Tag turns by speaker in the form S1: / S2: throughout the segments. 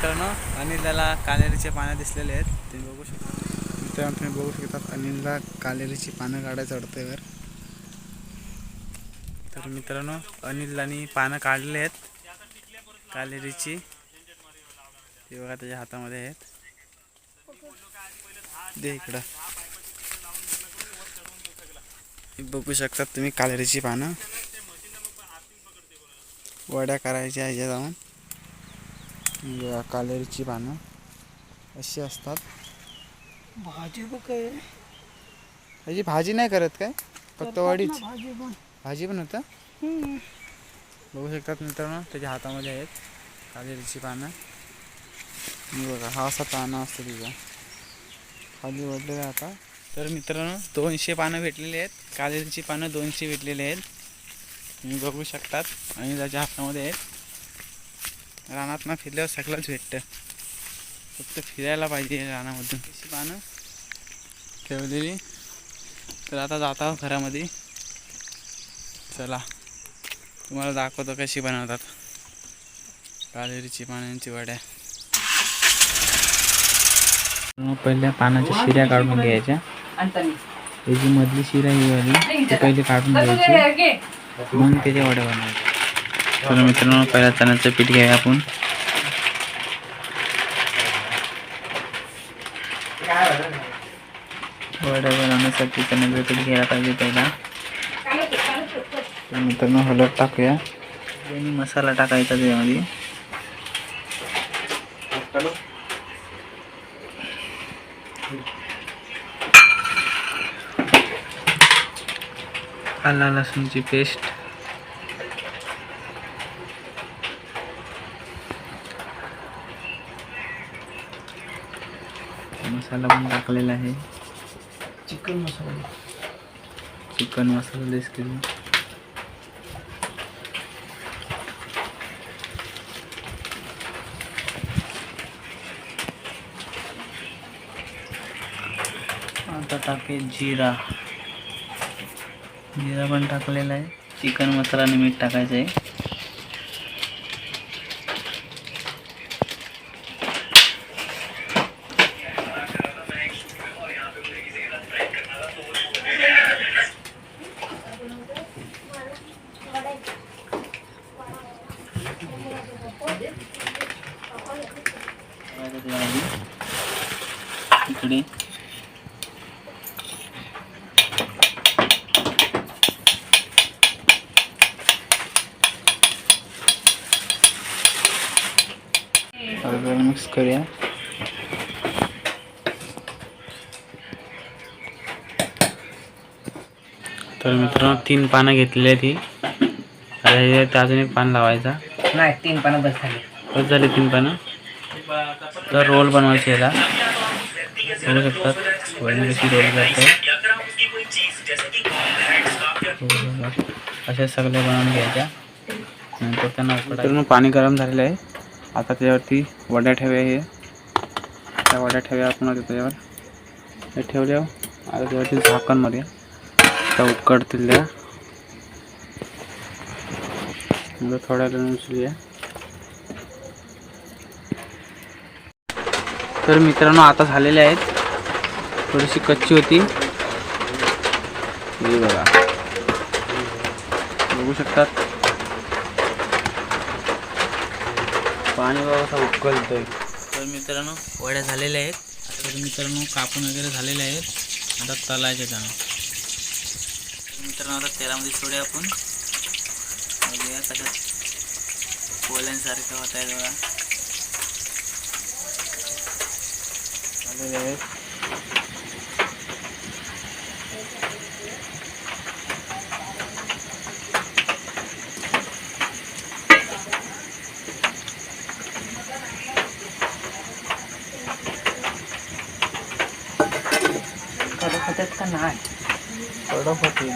S1: मित्रांनो अनिलला कालेरीचे पानं दिसलेले आहेत. तुम्ही बघू शकता. मित्रांनो तुम्ही बघू शकता अनिलला कालेरीची पानं काढायचं अडतंय वर. तर मित्रांनो अनिललानी पानं काढले आहेत. कालेरीची. हे बघा त्याच्या हातामध्ये आहेत. दे इकडं. बघू शकता तुम्ही कालेरीची पानं. वड्या करायच्या ह्याच्या जाऊन. कालेरीची पानं अशी असतात.
S2: भाजी काय.
S1: ह्याची भाजी नाही करत काय? फक्त वडीच.
S2: भाजी पण.
S1: होतं. बघू शकतात मित्रांनो त्याच्या हातामध्ये आहेत कालेरीची पानं. बघा हा असा पानं असतं तिचा. खाली वडलेलं आहे आता. तर मित्रांनो दोनशे पानं भेटलेली आहेत. कालेरीची पानं दोनशे भेटलेली आहेत. तुम्ही बघू शकतात. आणि त्याच्या हातामध्ये आहेत. रानात ना फिरल्यावर सगळंच भेटतं. फक्त फिरायला पाहिजे रानामधून. कशी पानं ठेवलेली. तर आता जात आहोत घरामध्ये. चला. तुम्हाला दाखवतो कशी बनवतात. कालेरीची पाण्याची वड्या. पहिल्या पानाच्या शिऱ्या काढून घ्यायच्या. ही जी मधली शिरा ही वाली ती पहिले काढून घ्यायची. मग त्याच्या वड्या बनवायच्या. तर मित्रांनो पहिला चण्याचं पीठ घ्यायला आपण. वड्या बनवण्यासाठी चण्याचं पीठ घ्यायला पाहिजे पहिला. तर मित्रांनो हलद टाकूया. आणि मसाला टाकायचा त्यामध्ये. आला लसूणची पेस्ट मसाला पण टाकलेला आहे.
S2: Chicken masala.
S1: Chicken masala less केली आता टाकेल जिरा. जिरा पण टाकलेला आहे. चिकन मसाला आणि मीठ टाकायचं आहे. त्यामध्ये. इकडे. मिक्स करूया. तर मित्रांनो तीन पानं घेतलेली आहे ती अजून एक पान लावायचा.
S2: नाही तीन पानं बस झाली.
S1: बस झाले तीन पानं. तर रोल बनवायचे याला. बघू शकतात. वडील कशी रोल करते. अशा सगळ्या बनवून घ्यायच्या. नंतर त्यांना उकडून पाणी गरम झालेलं आहे. आता त्याच्यावरती वड्या ठेव्या हे. त्या वड्या ठेव्या आपण त्याच्यावर. हे ठेवल्या हो. आता त्यावरती झाकण त्या उकडतील त्या. मग थोड्या वेळ उचलूया. तर मित्रांनो आता झालेले आहेत. थोडीशी कच्ची होती. हे बघा. बघू शकतात? पाणी बघा उकलतोय. तर मित्रांनो वड्या झालेल्या आहेत. तर मित्रांनो कापून वगैरे झालेले आहेत. आता तलायचे त्यानं तर मित्रांनो आता तेलामध्ये सोडे आपण. बघूया कशा पोल्यांसारखं होत आहे बघा. झालेले आहेत
S2: कडक होतात का नाही
S1: कडक होते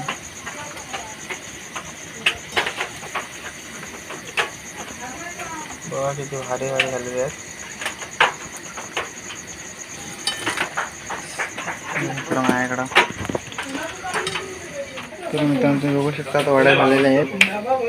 S1: बघा किती भारी भारी झालेले आहेत. मित्र माझ्याकडं तर मित्रांनो तुम्ही बघू शकता वड्या झालेल्या आहेत.